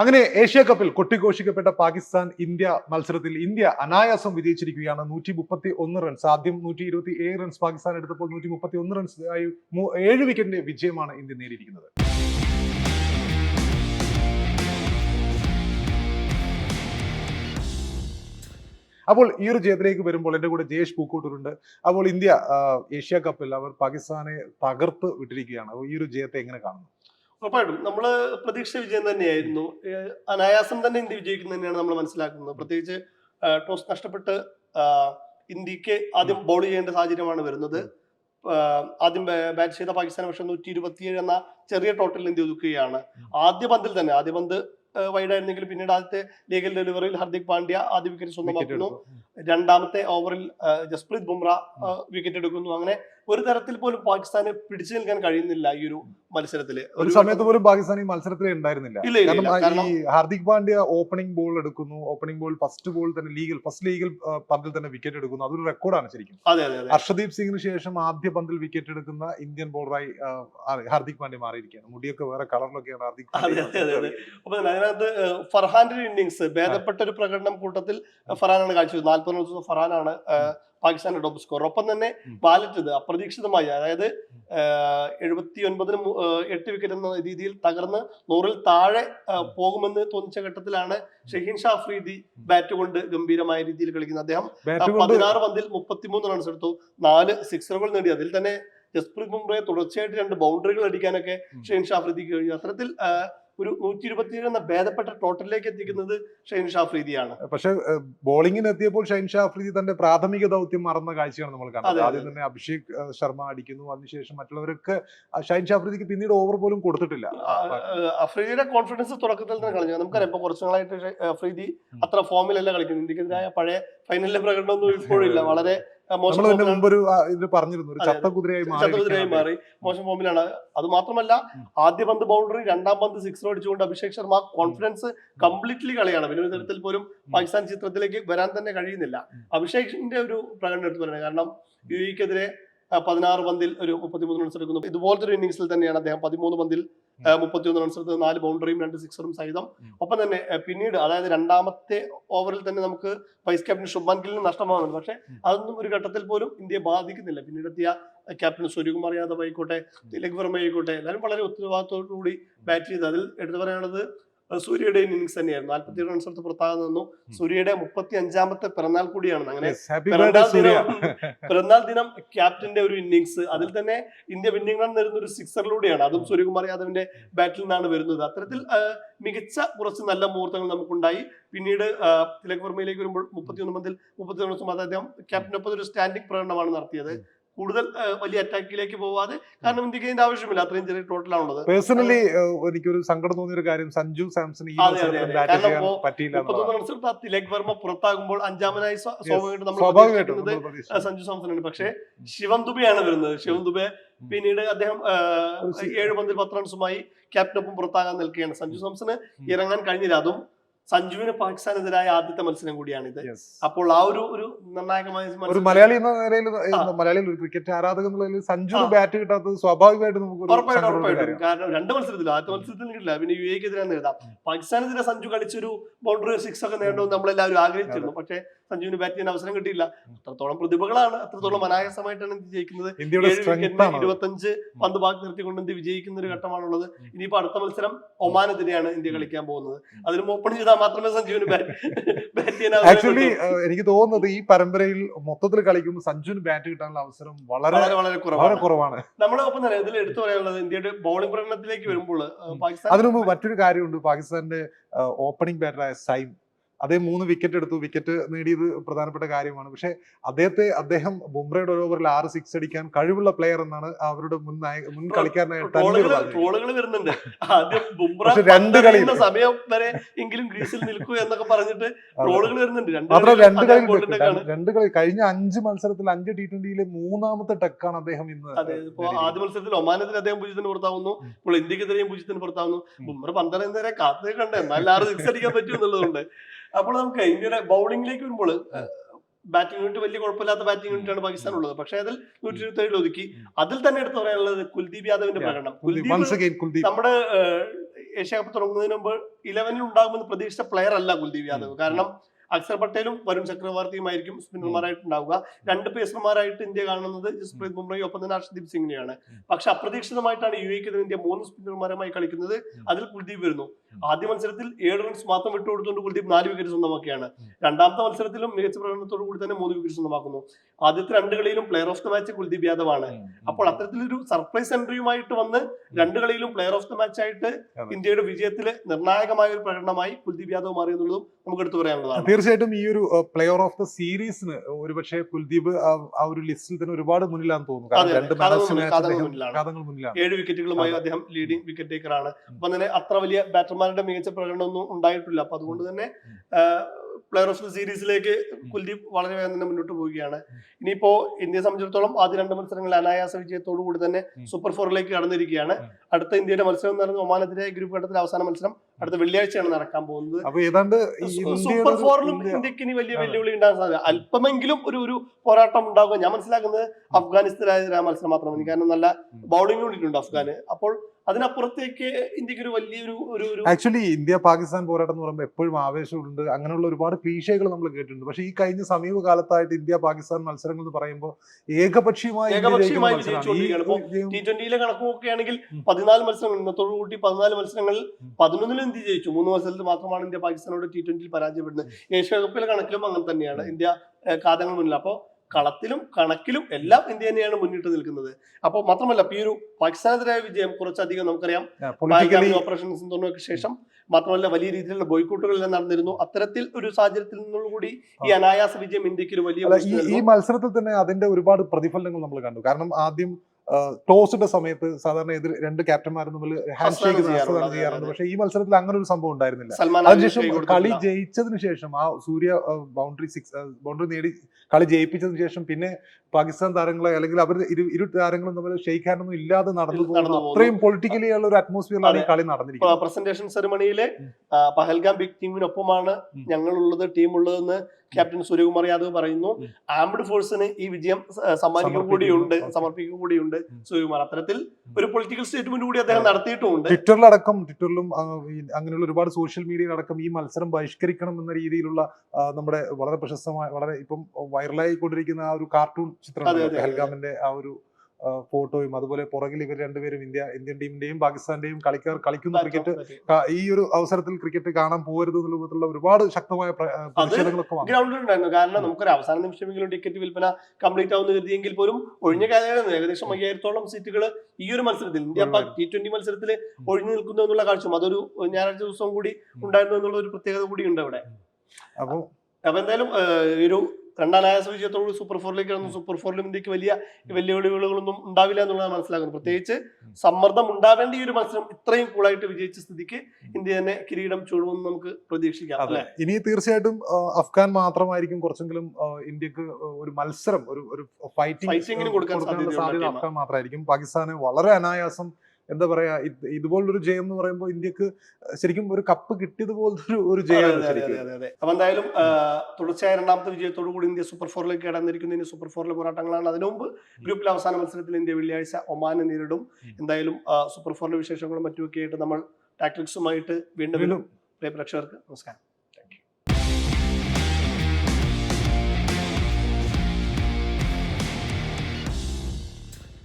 അങ്ങനെ ഏഷ്യ കപ്പിൽ കൊട്ടിഘോഷിക്കപ്പെട്ട പാകിസ്ഥാൻ ഇന്ത്യ മത്സരത്തിൽ ഇന്ത്യ അനായാസം വിജയിച്ചിരിക്കുകയാണ്. നൂറ്റി മുപ്പത്തി ഒന്ന് റൺസ് ആദ്യം നൂറ്റി ഇരുപത്തി ഏഴ് റൺസ് പാകിസ്ഥാൻ എടുത്തപ്പോൾ നൂറ്റി മുപ്പത്തി ഒന്ന് റൺസ് ആയി ഏഴ് വിക്കറ്റിന്റെ വിജയമാണ് ഇന്ത്യ നേടിയിരിക്കുന്നത്. അപ്പോൾ ഈ ഒരു ജയത്തിലേക്ക് വരുമ്പോൾ എന്റെ കൂടെ ജയേഷ് പൂക്കോട്ടൂരുണ്ട് അപ്പോൾ ഇന്ത്യ ഏഷ്യ കപ്പിൽ അവർ പാകിസ്ഥാനെ തകർത്ത് വിട്ടിരിക്കുകയാണ്. അപ്പോൾ ഈ ഒരു ജയത്തെ എങ്ങനെ കാണുന്നു? ഉറപ്പായിട്ടും. നമ്മൾ പ്രതീക്ഷ വിജയം തന്നെയായിരുന്നു. അനായാസം തന്നെ ഇന്ത്യ വിജയിക്കുന്നു തന്നെയാണ് നമ്മൾ മനസ്സിലാക്കുന്നത്. പ്രത്യേകിച്ച് ടോസ് നഷ്ടപ്പെട്ട് ഇന്ത്യയ്ക്ക് ആദ്യം ബോൾ ചെയ്യേണ്ട സാഹചര്യമാണ് വരുന്നത്. ആദ്യം ബാറ്റ് ചെയ്ത പാകിസ്ഥാൻ പക്ഷേ നൂറ്റി ഇരുപത്തിയേഴ് എന്ന ചെറിയ ടോട്ടലിൽ ഇന്ത്യ ഒതുക്കുകയാണ്. ആദ്യ പന്തിൽ തന്നെ ആദ്യ പന്ത് വൈഡ് ആയിരുന്നെങ്കിൽ പിന്നീട് ആദ്യത്തെ ലീഗൽ ഡെലിവറിയിൽ ഹർദിക് പാണ്ഡ്യ ആദ്യ വിക്കറ്റ് സ്വന്തമാക്കുന്നു. രണ്ടാമത്തെ ഓവറിൽ ജസ്പ്രീത് ബുംറ വിക്കറ്റ് എടുക്കുന്നു. അങ്ങനെ ഒരു തരത്തിൽ പോലും പാകിസ്ഥാന് പിടിച്ചു നിൽക്കാൻ കഴിയുന്നില്ല ഈ ഒരു മത്സരത്തിൽ. ഒരു സമയത്ത് പോലും പാകിസ്ഥാൻ ഈ മത്സരത്തിൽ ഉണ്ടായിരുന്നില്ല. കാരണം ഈ ഹാർദിക് പാണ്ഡ്യ ഓപ്പണിംഗ് ബോൾ എടുക്കുന്നു ഓപ്പണിംഗ് ബോൾ ഫസ്റ്റ് ബോൾ തന്നെ ലീഗൽ ഫസ്റ്റ് ലീഗൽ പന്തിൽ തന്നെ വിക്കറ്റ് എടുക്കുന്നു. അതൊരു റെക്കോർഡാണ് ശരിക്കും. ഹർഷദീപ് സിംഗിന് ശേഷം ആദ്യ പന്തിൽ വിക്കറ്റ് എടുക്കുന്ന ഇന്ത്യൻ ബോളറായി ഹാർദിക് പാണ്ഡ്യ മാറിയിരിക്കുകയാണ്. മുടിയൊക്കെ വേറെ കളറിലൊക്കെയാണ് ഹാർദിക് പാണ്ഡ്യ. അപ്പൊ അതിനകത്ത് ഫർഹാന്റെ ഒരു ഇന്നിങ്സ് ഭേദപ്പെട്ട ഒരു പ്രകടനം കൂട്ടത്തിൽ ഫർഹാനാണ് കാഴ്ച നാൽപ്പത് റൺസ് ഫർഹാനാണ് പാകിസ്ഥാന്റെ ടോപ്പ് സ്കോർ ഒപ്പം തന്നെ ഉം. ബാലറ്റ് ഇത് അപ്രതീക്ഷിതമായി അതായത് എഴുപത്തി ഒൻപതിന് എട്ട് വിക്കറ്റ് എന്ന രീതിയിൽ തകർന്ന് നൂറിൽ താഴെ പോകുമെന്ന് തോന്നിച്ച ഘട്ടത്തിലാണ് ഷഹീൻ ഷാ അഫ്രീദി ബാറ്റ് കൊണ്ട് ഗംഭീരമായ രീതിയിൽ കളിക്കുന്നത്. അദ്ദേഹം പതിനാറ് പന്തിൽ മുപ്പത്തിമൂന്ന് റൺസ് എടുത്തു. നാല് സിക്സറുകൾ നേടി. അതിൽ തന്നെ ജസ്പ്രീത് ബുംറയെ തുടർച്ചയായിട്ട് രണ്ട് ബൗണ്ടറികൾ അടിക്കാനൊക്കെ ഉം. ഷെയ്ൻ ഷാഫ്രീദിക്ക് കഴിഞ്ഞു. അത്തരത്തിൽ ഒരു നൂറ്റി ഇരുപത്തിയേഴ് എന്ന ഭേദപ്പെട്ട ടോട്ടലിലേക്ക് എത്തിക്കുന്നത് ഷൈൻ ഷാഫ്രീദിയാണ് പക്ഷെ ബോളിംഗിന് എത്തിയപ്പോൾ ഷൈൻ ഷാഫ്രീദി തന്റെ പ്രാഥമിക ദൗത്യം മറന്ന കാഴ്ചയാണ് നമ്മൾ അതെ, ആദ്യം തന്നെ അഭിഷേക് ശർമ്മ അടിക്കുന്നു അതിനുശേഷം മറ്റുള്ളവരൊക്കെ ഷൈൻ ഷാഫ്രീദിക്ക് പിന്നീട് ഓവർ പോലും കൊടുത്തിട്ടില്ല. അഫ്രീദിയുടെ കോൺഫിഡൻസ് തുടക്കത്തിൽ തന്നെ കളഞ്ഞു. നമുക്കറിയാം ഇപ്പൊ കുറച്ചു നാളായിട്ട് അഫ്രീദി അത്ര ഫോമിലല്ല കളിക്കുന്നത്. ഇന്ത്യക്കെതിരായ പഴയ ഫൈനലിലെ പ്രകടനമൊന്നും ഇപ്പോഴില്ല വളരെ മോശം പറഞ്ഞിരുന്നു ഒരു അതെ, ചത്ത കുതിരയായി മാറി. മോശം ഫോമിലാണ്. അത് മാത്രമല്ല ആദ്യ പന്ത് ബൗണ്ടറി രണ്ടാം പന്ത് സിക്സ് അടിച്ചുകൊണ്ട് അഭിഷേക് ശർമ്മ കോൺഫിഡൻസ് കംപ്ലീറ്റ്ലി കളിയാണ്. പിന്നെ ഒരു തരത്തിൽ പോലും പാകിസ്ഥാൻ ചിത്രത്തിലേക്ക് വരാൻ തന്നെ കഴിയുന്നില്ല. അഭിഷേകിന്റെ ഒരു പ്രകടനം എടുത്തു പറയുന്നത് കാരണം യു ഇക്കെതിരെ പതിനാറ് പന്തിൽ ഒരു മുപ്പത്തിമൂന്ന് റൺസ് എടുക്കുന്നു. ഇതുപോലത്തെ ഒരു ഇന്നിംഗ്സിൽ തന്നെയാണ് അദ്ദേഹം പതിമൂന്ന് പന്തിൽ മുപ്പത്തിയൊന്ന് റൺസ് എടുത്തത് നാല് ബൗണ്ടറിയും രണ്ട് സിക്സറും സഹിതം. ഒപ്പം തന്നെ പിന്നീട് അതായത് രണ്ടാമത്തെ ഓവറിൽ തന്നെ നമുക്ക് വൈസ് ക്യാപ്റ്റൻ ശുഭ്മാൻ ഗില്ലിന് നഷ്ടമാകുന്നുണ്ട് പക്ഷെ അതൊന്നും ഒരു ഘട്ടത്തിൽ പോലും ഇന്ത്യയെ ബാധിക്കുന്നില്ല. പിന്നീടെത്തിയ ക്യാപ്റ്റൻ സൂര്യകുമാർ യാദവ് ആയിക്കോട്ടെ തിലക് വർമ്മ ആയിക്കോട്ടെ എല്ലാവരും വളരെ ഉത്തരവാദിത്തോടു കൂടി ബാറ്റ് ചെയ്ത്. അതിൽ എടുത്തു പറയാനുള്ളത് സൂര്യയുടെ ഇന്നിങ്സ് തന്നെയായിരുന്നു. നാൽപ്പത്തി റൺസ് എടുത്ത് പുറത്താകാൻ നിന്നു. സൂര്യയുടെ മുപ്പത്തി അഞ്ചാമത്തെ പിറന്നാൾ കൂടിയാണ്. അങ്ങനെ പിറന്നാൾ ദിനം പിറന്നാൾ ദിനം ക്യാപ്റ്റന്റെ ഒരു ഇന്നിങ്സ്. അതിൽ തന്നെ ഇന്ത്യ വിന്നിംഗ് റൺ നേരുന്ന ഒരു സിക്സറിലൂടെയാണ്. അതും സൂര്യകുമാർ യാദവിന്റെ ബാറ്റിൽ നിന്നാണ് വരുന്നത്. അത്തരത്തിൽ മികച്ച കുറച്ച് നല്ല മുഹൂർത്തങ്ങൾ നമുക്കുണ്ടായി. പിന്നീട് തിലക് വർമ്മയിലേക്ക് വരുമ്പോൾ മുപ്പത്തി ഒന്ന് പന്തിൽ മുപ്പത്തി ഒന്ന് അദ്ദേഹം ക്യാപ്റ്റനൊപ്പം ഒരു സ്റ്റാൻഡിംഗ് പ്രകടനമാണ് നടത്തിയത്. കൂടുതൽ വലിയ അറ്റാക്കിലേക്ക് പോവാതെ കാരണം ഇന്ത്യയ്ക്ക് ഇതിന്റെ ആവശ്യമില്ല. അത്രയും ചെറിയ ടോട്ടലാണുള്ളത്. പേഴ്സണലി എനിക്കൊരു സങ്കടം തോന്നിയ ഒരു കാര്യം സഞ്ജു സാംസൺ തിലക് വർമ്മ പുറത്താകുമ്പോൾ അഞ്ചാമനായി സ്വ- സ്വാഭാവികമായിട്ടും. സഞ്ജു സാംസൺ ആണ് പക്ഷേ ശിവം ദുബെയാണ് വരുന്നത്. ശിവം ദുബെ പിന്നീട് അദ്ദേഹം ഏഴ് പന്തിൽ പത്ത് റൺസുമായി ക്യാപ്റ്റനൊപ്പം പുറത്താകാൻ നിൽക്കുകയാണ്. സഞ്ജു സാംസണ് ഇറങ്ങാൻ കഴിഞ്ഞില്ല. അതും സഞ്ജുവിന് പാകിസ്ഥാനെതിരായ ആദ്യത്തെ മത്സരം കൂടിയാണിത്. അപ്പോൾ ആ ഒരു ഒരു നിർണായകമായ ഒരു മലയാളി എന്ന നിലയിൽ മലയാളി ഒരു ക്രിക്കറ്റ് ആരാധകൻ എന്നുള്ള സഞ്ജുന് ബാറ്റ് കിട്ടാത്തത് സ്വാഭാവികമായിട്ട് നമുക്ക് ഉറപ്പായിട്ടും ഉറപ്പായിട്ടും കാരണം രണ്ട് മത്സരത്തിൽ ആദ്യത്തെ മത്സരത്തിൽ കിട്ടില്ല. പിന്നെ യു എക്കെതിരെ നേടാം പാകിസ്ഥാനെതിരെ സഞ്ജു കളിച്ചൊരു ബൗണ്ടറി സിക്സ് ഒക്കെ നേടണമെന്ന് നമ്മളെല്ലാവരും ആഗ്രഹിച്ചിരുന്നു. പക്ഷേ സഞ്ജുവിന് ബാറ്റ് ചെയ്യാൻ അവസരം കിട്ടിയില്ല. അത്രത്തോളം പ്രതിഭകളാണ് അത്രത്തോളം അനായാസമായിട്ടാണ് ഇന്ത്യ ജയിക്കുന്നത്. ഇരുപത്തഞ്ച് പന്ത് ബാക്കി നിർത്തിക്കൊണ്ട് ഇന്ത്യ വിജയിക്കുന്ന ഒരു ഘട്ടമാണുള്ളത്. ഇനിയിപ്പോ അടുത്ത മത്സരം ഒമാനെതിരെയാണ് ഇന്ത്യ കളിക്കാൻ പോകുന്നത്. അതിലും ഓപ്പൺ ചെയ്താൽ മാത്രമേ സഞ്ജുവിന് ബാറ്റ് ചെയ്യാൻ ആക്ച്വലി എനിക്ക് തോന്നുന്നത് ഈ പരമ്പരയിൽ മൊത്തത്തിൽ കളിക്കുമ്പോൾ സഞ്ജുവിന് ബാറ്റ് കിട്ടാനുള്ള അവസരം വളരെ വളരെ കുറവാണ്. കുറവാണ്. നമ്മളെ ഒപ്പം തന്നെ ഇതിൽ എടുത്തു പറയാനുള്ളത് ഇന്ത്യയുടെ ബോളിംഗ് പ്രകടനത്തിലേക്ക് വരുമ്പോൾ പാകിസ്ഥാൻ അതിനു മുമ്പ് മറ്റൊരു കാര്യമുണ്ട്. പാകിസ്ഥാന്റെ ഓപ്പണിംഗ് ബാറ്ററായ സൈം അദ്ദേഹം മൂന്ന് വിക്കറ്റ് എടുത്തു. വിക്കറ്റ് നേടിയത് പ്രധാനപ്പെട്ട കാര്യമാണ്. പക്ഷേ അദ്ദേഹത്തെ അദ്ദേഹം ബുംറയുടെ ഒരു ഓവറിൽ ആറ് സിക്സ് അടിക്കാൻ കഴിവുള്ള പ്ലെയർ എന്നാണ് അവരുടെ മുൻ മുൻ കളിക്കാരനായ ട്രോളുകൾ വരുന്നുണ്ട്. ആദ്യം ബുംറ രണ്ട് പന്തെറിയുന്ന സമയം വരെ എങ്കിലും ഗ്രീസിൽ നിൽക്കൂ എന്നൊക്കെ പറഞ്ഞിട്ട്. ട്രോളുകൾ വരുന്നുണ്ട്. രണ്ട് രണ്ട് കളി കളി കഴിഞ്ഞ അഞ്ച് മത്സരത്തിൽ അഞ്ച് ടി ട്വന്റിയിലെ മൂന്നാമത്തെ ടെക്കാണ് അദ്ദേഹം ഇന്ന്. ആദ്യ മത്സരത്തിൽ ഒമാനത്തിന് അദ്ദേഹം പൂജ്യത്തിന് പുറത്താവുന്നു. ഇപ്പോൾ ഇന്ത്യക്കെതിരെയും പൂജ്യത്തിന് പുറത്താവുന്നു. ബുംറ പന്ത്രണ്ട് കാത്തു കണ്ടേ എന്നാൽ ആറ് സിക്സ് അടിക്കാൻ പറ്റും എന്നുള്ളതുകൊണ്ട്. അപ്പോൾ നമുക്ക് ഇന്ത്യയുടെ ബൗളിംഗിലേക്ക് വരുമ്പോൾ ബാറ്റിംഗ് യൂണിറ്റ് വലിയ കുഴപ്പമില്ലാത്ത ബാറ്റിംഗ് യൂണിറ്റ് ആണ് പാകിസ്ഥാൻ ഉള്ളത്. പക്ഷേ അതിൽ നൂറ്റി ഇരുപത്തി ഏഴിൽ ഒതുക്കി അതിൽ തന്നെ എടുത്തു പറയാനുള്ളത് കുൽദീപ് യാദവിന്റെ പ്രകടനം കുൽദീപ് നമ്മുടെ ഏഷ്യ കപ്പ് തുടങ്ങുന്നതിന് മുമ്പ് ഇലവനിൽ ഉണ്ടാകുമെന്ന് പ്രതീക്ഷിച്ച പ്ലെയർ അല്ല കുൽദീപ് യാദവ്. കാരണം അക്ഷർ പട്ടേലും വരുൺ ചക്രവർത്തിയുമായിരിക്കും സ്പിന്നർമാരായിട്ട് ഉണ്ടാവുക രണ്ട് പേസർമാരായിട്ട് ഇന്ത്യ കാണുന്നത് ജസ്പ്രീത് ബുംറയും ഒപ്പം തന്നെ ഹർഷദീപ് സിംഗിനെയാണ്. പക്ഷെ അപ്രതീക്ഷിതമായിട്ടാണ് യു എക്ക് ഇന്ത്യ മൂന്ന് സ്പിന്നർമാരുമായി കളിക്കുന്നത്. അതിൽ കുൽദീപ് വരുന്നു. ആദ്യ മത്സരത്തിൽ ഏഴ് റൺസ് മാത്രം വിട്ടുകൊടുത്തുകൊണ്ട് കുൽദീപ് നാല് വിക്കറ്റ് സ്വന്തമാക്കിയാണ്. രണ്ടാമത്തെ മത്സരത്തിലും മികച്ച പ്രകടനത്തോടു കൂടി തന്നെ മൂന്ന് വിക്കറ്റ് സ്വന്തമാക്കുന്നു. ആദ്യത്തെ രണ്ട് കളിയിലും player of the match Kuldeep Yadav ആണ് അപ്പോൾ അത്തരത്തിലൊരു സർപ്രൈസ് എൻട്രിയുമായിട്ട് വന്ന് രണ്ട് കളിയിലും പ്ലെയർ ഓഫ് ദ മാച്ച് ആയിട്ട് ഇന്ത്യയുടെ വിജയത്തിൽ നിർണായകമായ ഒരു പ്രകടനമായി കുൽദീപ് യാദവ് മാറി എന്നുള്ളതും നമുക്ക് എടുത്തു പറയാനുള്ളതാണ് തീർച്ചയായിട്ടും ഈ ഒരു പ്ലെയർ ഓഫ് ദ സീരീസിന് ഒരുപക്ഷെ കുൽദീപ് ആ- ഒരു ലിസ്റ്റിൽ തന്നെ ഒരുപാട് മുന്നിലാന്ന് തോന്നുന്നു. കാരണം രണ്ട് മുന്നിലാണ്. മുന്നിലാണ്. ഏഴ് വിക്കറ്റുകളുമായി അദ്ദേഹം ലീഡിംഗ് വിക്കറ്റ് ടേക്കറാണ് അപ്പൊ തന്നെ അത്ര വലിയ ബാറ്റർമാരുടെ മികച്ച പ്രകടനമൊന്നും ഉണ്ടായിട്ടില്ല. അപ്പൊ അതുകൊണ്ട് തന്നെ പ്ലെയർ ഓഫ് ദ സീരീസിലേക്ക് കുൽദീപ് വളരെ വേഗം തന്നെ മുന്നോട്ട് പോവുകയാണ്. ഇനിയിപ്പോ ഇന്ത്യയെ സംബന്ധിച്ചിടത്തോളം ആദ്യ രണ്ട് മത്സരങ്ങളിൽ അനായാസ വിജയത്തോടു കൂടി തന്നെ. സൂപ്പർ ഫോറിലേക്ക് കടന്നിരിക്കുകയാണ്. അടുത്ത ഇന്ത്യയുടെ മത്സരം എന്ന് പറയുന്നത് ഒമാനെതിരെ ഗ്രൂപ്പ് ഘട്ടത്തിലെ അവസാന മത്സരം അടുത്ത വെള്ളിയാഴ്ചയാണ് നടക്കാൻ പോകുന്നത്. സൂപ്പർ ഫോറിലും ഇന്ത്യയ്ക്ക് ഇനി വലിയ വെല്ലുവിളി ഉണ്ടാകാൻ സാധ്യത. അല്പമെങ്കിലും ഒരു ഒരു പോരാട്ടം ഉണ്ടാകുമോ ഞാൻ മനസ്സിലാക്കുന്നത് അഫ്ഗാനിസ്ഥാനെതിരായ മത്സരം മാത്രമാണ്. കാരണം നല്ല ബൗളിംഗ് യൂണിറ്റ് അഫ്ഗാന്. അപ്പോൾ അതിനപ്പുറത്തേക്ക് ഇന്ത്യയ്ക്ക് ഒരു വലിയൊരു ഒരു ആക്ച്വലി ഇന്ത്യ പാകിസ്ഥാൻ പോരാട്ടം എന്ന് പറയുമ്പോൾ എപ്പോഴും ആവേശമുണ്ട്. അങ്ങനെയുള്ള ഒരുപാട് ക്ലീശകൾ നമ്മൾ കേട്ടിട്ടുണ്ട്. പക്ഷേ ഈ കഴിഞ്ഞ സമീപകാലത്തായിട്ട് ഇന്ത്യ പാകിസ്ഥാൻ മത്സരങ്ങൾ എന്ന് പറയുമ്പോൾ ഏകപക്ഷീയമായി വിജയിച്ചുകൊണ്ടിരിക്കുകയാണ്. ടി ട്വന്റിയിലെ കണക്ക് നോക്കുകയാണെങ്കിൽ പതിനാല് മത്സരങ്ങൾ ഇന്നത്തോടു കൂട്ടി പതിനാല് മത്സരങ്ങളിൽ. പതിനൊന്നിലും ഇന്ത്യ ജയിച്ചു. മൂന്ന് മത്സരത്തിൽ മാത്രമാണ് ഇന്ത്യ പാകിസ്ഥാനോട് ടി ട്വന്റിയിൽ പരാജയപ്പെടുന്നത്. ഏഷ്യ കപ്പിലെ കണക്കിലും അങ്ങനെ തന്നെയാണ്. ഇന്ത്യ കാതങ്ങൾ മുന്നിൽ. അപ്പോൾ കളത്തിലും കണക്കിലും എല്ലാം ഇന്ത്യ തന്നെയാണ് മുന്നിട്ട് നിൽക്കുന്നത്. അപ്പോൾ മാത്രമല്ല ഈ ഒരു പാകിസ്ഥാനെതിരായ വിജയം കുറച്ചധികം നമുക്കറിയാം. ഓപ്പറേഷൻസ് ഓപ്പറേഷൻ സിന്ധുവിനൊക്കെ ശേഷം മാത്രമല്ല വലിയ രീതിയിലുള്ള ബോയ്ക്കോട്ടുകൾ എല്ലാം നടന്നിരുന്നു. അത്തരത്തിൽ ഒരു സാഹചര്യത്തിൽ കൂടി ഈ അനായാസ വിജയം ഇന്ത്യയ്ക്ക് ഒരു വലിയ ഈ. മത്സരത്തിൽ തന്നെ അതിന്റെ ഒരുപാട് പ്രതിഫലനങ്ങൾ നമ്മൾ കണ്ടു. കാരണം ആദ്യം ടോസിന്റെ സമയത്ത് സാധാരണ എതിർ രണ്ട് ക്യാപ്റ്റന്മാരും തമ്മിൽ ഹാൻഡ് ഷേക്ക് ചെയ്യാറുണ്ട്, പക്ഷേ ഈ മത്സരത്തിൽ അങ്ങനെ ഒരു സംഭവം ഉണ്ടായിരുന്നില്ല. അതിനുശേഷം കളി. ജയിച്ചതിന് ശേഷം ആ സൂര്യ ബൗണ്ടറി സിക്സ് ബൗണ്ടറി നേടി കളി ജയിപ്പിച്ചതിന് ശേഷം പിന്നെ പാകിസ്ഥാൻ താരങ്ങളെ അല്ലെങ്കിൽ അവർ ഇരു ഇരു താരങ്ങളും തമ്മിൽ ഷെയ്ഖാനൊന്നും ഇല്ലാതെ നടന്നു പോകുന്നു. അത്രയും പൊളിറ്റിക്കലി ഉള്ള ഒരു അറ്റ്മോസ്ഫിയറിലാണ് ഈ കളി നടന്നിരിക്കുന്നത് പ്രസന്റേഷൻ സെറിമണിയിലെ. പഹൽഗാം ബിഗ് ടീമിനൊപ്പമാണ് ഞങ്ങൾ ഞങ്ങളുള്ളത് ടീം ഉള്ളതെന്ന് ക്യാപ്റ്റൻ സൂര്യകുമാർ യാദവ് പറയുന്നു ആംഡ് ഫോഴ്സിന് ഈ വിജയം സമ്മാനിക്കുക കൂടിയുണ്ട് സമർപ്പിക്കുക കൂടിയുണ്ട് സൂര്യകുമാർ. അത്തരത്തിൽ ഒരു പൊളിറ്റിക്കൽ സ്റ്റേറ്റ്മെന്റ് കൂടി അദ്ദേഹം നടത്തിയിട്ടുമുണ്ട്. ട്വിറ്ററിലടക്കം ട്വിറ്ററിലും അങ്ങനെയുള്ള ഒരുപാട് സോഷ്യൽ മീഡിയയിലടക്കം ഈ മത്സരം ബഹിഷ്കരിക്കണം എന്ന രീതിയിലുള്ള നമ്മുടെ വളരെ പ്രശസ്തമായ വളരെ ഇപ്പം വൈറലായി കൊണ്ടിരിക്കുന്ന ആ ഒരു കാർട്ടൂൺ ചിത്രം. പെഹൽഗാമിന്റെ ആ ഒരു ഫോട്ടോയും അതുപോലെ പുറകിൽ ഇവർ രണ്ടുപേരും ഇന്ത്യ ഇന്ത്യൻ ടീമിന്റെയും പാകിസ്ഥാന്റെയും കളിക്കാർ കളിക്കുന്ന ക്രിക്കറ്റ് ഈ ഒരു അവസരത്തിൽ ക്രിക്കറ്റ് കാണാൻ പോകരുത് എന്നുള്ള രൂപത്തിലുള്ള ഒരുപാട് ശക്തമായ പ്രതിഷേധങ്ങളൊക്കെ ഉണ്ടായിരുന്നു കാരണം നമുക്കൊരു അവസാന നിമിഷമെങ്കിലും ടിക്കറ്റ് വിൽപ്പന കംപ്ലീറ്റ് ആവുന്ന കരുതിയെങ്കിൽ പോലും ഒഴിഞ്ഞ കാലയളവിൽ ഏകദേശം അയ്യായിരത്തോളം സീറ്റുകൾ ഈ ഒരു മത്സരത്തിൽ ഇന്ത്യ ഉണ്ടായിരുന്നു. ടി ട്വന്റി മത്സരത്തിൽ ഒഴിഞ്ഞു നിൽക്കുന്നു എന്നുള്ള കാഴ്ചയും അതൊരു ഞായറാഴ്ച ദിവസം കൂടി ഉണ്ടായിരുന്നു എന്നുള്ള ഒരു പ്രത്യേകത കൂടി ഉണ്ട് അവിടെ അപ്പൊ അപ്പൊ എന്തായാലും ഒരു രണ്ടാം ആയാസ വിജയത്തോട് സൂപ്പർ ഫോറിലേക്ക് കടന്നു. സൂപ്പർ ഫോറിലും ഇന്ത്യയ്ക്ക് വലിയ വെല്ലുവിളികളൊന്നും ഉണ്ടാവില്ല എന്നുള്ളതാണ് മനസ്സിലാക്കുന്നത് പ്രത്യേകിച്ച് സമ്മർദ്ദം ഉണ്ടാവേണ്ട ഈ ഒരു മത്സരം ഇത്രയും കൂളായിട്ട് വിജയിച്ച സ്ഥിതിക്ക് ഇന്ത്യ തന്നെ കിരീടം ചൂടുമെന്ന് നമുക്ക് പ്രതീക്ഷിക്കാം അല്ലെ? ഇനി തീർച്ചയായിട്ടും അഫ്ഗാൻ മാത്രമായിരിക്കും കുറച്ചെങ്കിലും ഇന്ത്യയ്ക്ക് ഒരു മത്സരം ഒരു ഒരു ഫൈറ്റിംഗ് കൊടുക്കാൻ സാധ്യത അഫ്ഗാൻ മാത്രമായിരിക്കും. പാകിസ്ഥാനെ വളരെ അനായാസം എന്താ പറയാ ഇതുപോലൊരു ജയം എന്ന് പറയുമ്പോൾ ഇന്ത്യയ്ക്ക് ശരിക്കും ഒരു കപ്പ് കിട്ടിയതുപോലത്തെ ഒരു ഒരു ജയമാണ്. അപ്പൊ എന്തായാലും തുടർച്ചയായ രണ്ടാമത്തെ വിജയത്തോടു കൂടി ഇന്ത്യ സൂപ്പർ ഫോറിലേക്ക് കടന്നിരിക്കുന്ന. ഇനി സൂപ്പർ ഫോറിലെ പോരാട്ടങ്ങളാണ്. അതിനു മുമ്പ് ഗ്രൂപ്പിലെ അവസാന മത്സരത്തിൽ ഇന്ത്യ വെള്ളിയാഴ്ച ഒമാനെ നേരിടും. എന്തായാലും സൂപ്പർ ഫോറിലെ വിശേഷങ്ങളും മറ്റുമൊക്കെ ആയിട്ട് നമ്മൾ ടാക്ടിക്സുമായിട്ട് വീണ്ടും വീണ്ടും. പ്രേക്ഷകർക്ക് നമസ്കാരം.